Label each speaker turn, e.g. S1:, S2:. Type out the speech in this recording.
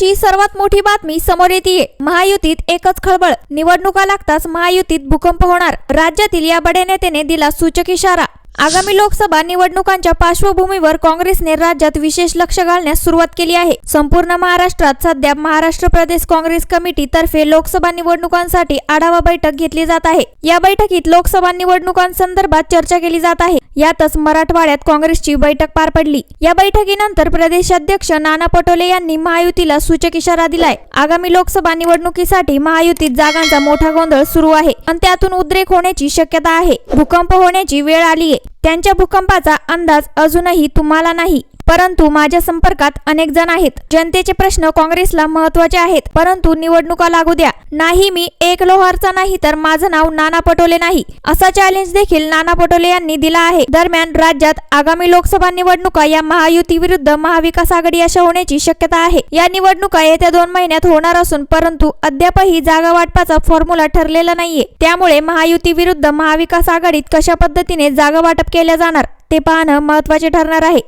S1: सकाळची सर्वात मोठी बातमी समोर येते. महायुतीत एकच खळबळ. निवडणुका लागताच महायुतीत भूकंप होणार. राज्यातील या बड्या नेत्याने दिला सूचक इशारा. आगामी लोकसभा निवडणुकांच्या पार्श्वभूमीवर काँग्रेसने राज्यात विशेष लक्ष घालण्यास सुरुवात केली आहे. संपूर्ण महाराष्ट्रात सध्या महाराष्ट्र प्रदेश काँग्रेस कमिटी तर्फे लोकसभा निवडणुकांसाठी आढावा बैठक घेतली जात आहे. या बैठकीत लोकसभा निवडणुकांसंदर्भात चर्चा केली जात आहे. यातच मराठवाड्यात काँग्रेसची बैठक पार पडली. या बैठकीनंतर प्रदेशाध्यक्ष नाना पटोले यांनी महायुतीला सूचक इशारा दिलाय. आगामी लोकसभा निवडणुकीसाठी महायुतीत जागांचा मोठा गोंधळ सुरू आहे. आणि त्यातून उद्रेक होण्याची शक्यता आहे. भूकंप होण्याची वेळ आलीये. त्यांच्या भूकंपाचा अंदाज अजूनही तुम्हाला नाही. परंतु माझ्या संपर्कात अनेक जण आहेत. जनतेचे प्रश्न काँग्रेसला महत्त्वाचे आहेत. परंतु निवडणुका लागू द्या. नाही मी एक लोहारचा नाही तर माझं नाव नाना पटोले नाही. असा चॅलेंज देखील नाना पटोले यांनी दिला आहे. दरम्यान राज्यात आगामी लोकसभा निवडणुका या महायुती विरुद्ध महाविकास आघाडी अशा होण्याची शक्यता आहे. या निवडणुका येत्या दोन महिन्यात होणार असून परंतु अद्यापही जागा वाटपाचा फॉर्म्युला ठरलेला नाहीये. त्यामुळे महायुती विरुद्ध महाविकास आघाडीत कशा पद्धतीने जागा वाटप केल्या जाणार ते पाहणं महत्त्वाचे ठरणार आहे.